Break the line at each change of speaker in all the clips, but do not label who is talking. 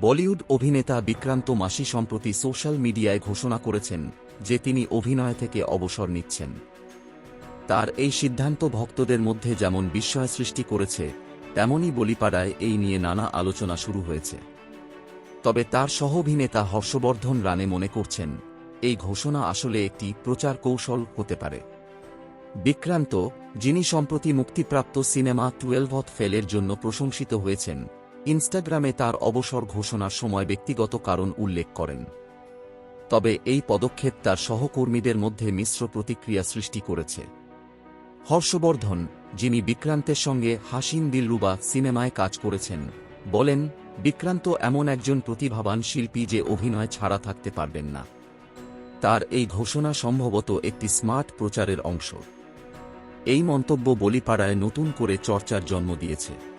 বলিউড অভিনেতা বিক্রান্ত মাসি সম্প্রতি সোশ্যাল মিডিয়ায় ঘোষণা করেছেন যে তিনি অভিনয় থেকে অবসর নিচ্ছেন। তার এই সিদ্ধান্ত ভক্তদের মধ্যে যেমন বিস্ময় সৃষ্টি করেছে তেমনই বলিপাড়ায় এই নিয়ে নানা আলোচনা শুরু হয়েছে। তবে তার সহ অভিনেতা হর্ষবর্ধন রানে মনে করছেন, এই ঘোষণা আসলে একটি প্রচার কৌশল হতে পারে। বিক্রান্ত, যিনি সম্প্রতি মুক্তিপ্রাপ্ত সিনেমা টুয়েলভথ ফেলের জন্য প্রশংসিত হয়েছেন ইনস্টাগ্রামে তার অবসর ঘোষণার সময় ব্যক্তিগত কারণ উল্লেখ করেন। তবে এই পদক্ষেপ তার সহকর্মীদের মধ্যে মিশ্র প্রতিক্রিয়া সৃষ্টি করেছে। হর্ষবর্ধন, যিনি বিক্রান্তের সঙ্গে হাসিন দিলরুবা সিনেমায় কাজ করেছেন, বলেন, বিক্রান্ত এমন একজন প্রতিভাবান শিল্পী যে অভিনয় ছাড়া থাকতে পারবেন না। তার এই ঘোষণা সম্ভবত একটি স্মার্ট প্রচারের অংশ। এই মন্তব্য বলিপাড়ায় নতুন করে চর্চার জন্ম দিয়েছে।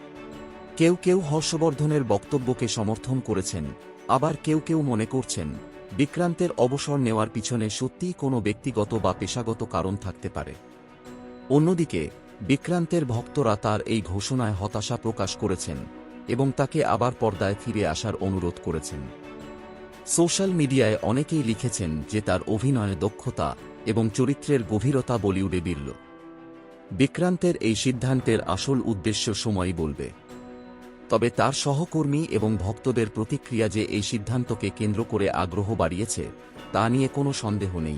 কেউ কেউ হর্ষবর্ধনের বক্তব্যকে সমর্থন করেছেন, আবার কেউ কেউ মনে করছেন, বিক্রান্তের অবসর নেওয়ার পিছনে সত্যিই কোনো ব্যক্তিগত বা পেশাগত কারণ থাকতে পারে। অন্যদিকে, বিক্রান্তের ভক্তরা তার এই ঘোষণায় হতাশা প্রকাশ করেছেন এবং তাকে আবার পর্দায় ফিরে আসার অনুরোধ করেছেন। সোশ্যাল মিডিয়ায় অনেকেই লিখেছেন যে তার অভিনয়ে দক্ষতা এবং চরিত্রের গভীরতা বলিউডে বিরল। বিক্রান্তের এই সিদ্ধান্তের আসল উদ্দেশ্য সময়ই বলবে। তবে তার সহকর্মী এবং ভক্তদের প্রতিক্রিয়া যে এই সিদ্ধান্তকে কেন্দ্র করে আগ্রহ বাড়িয়েছে, তা নিয়ে কোনো সন্দেহ নেই।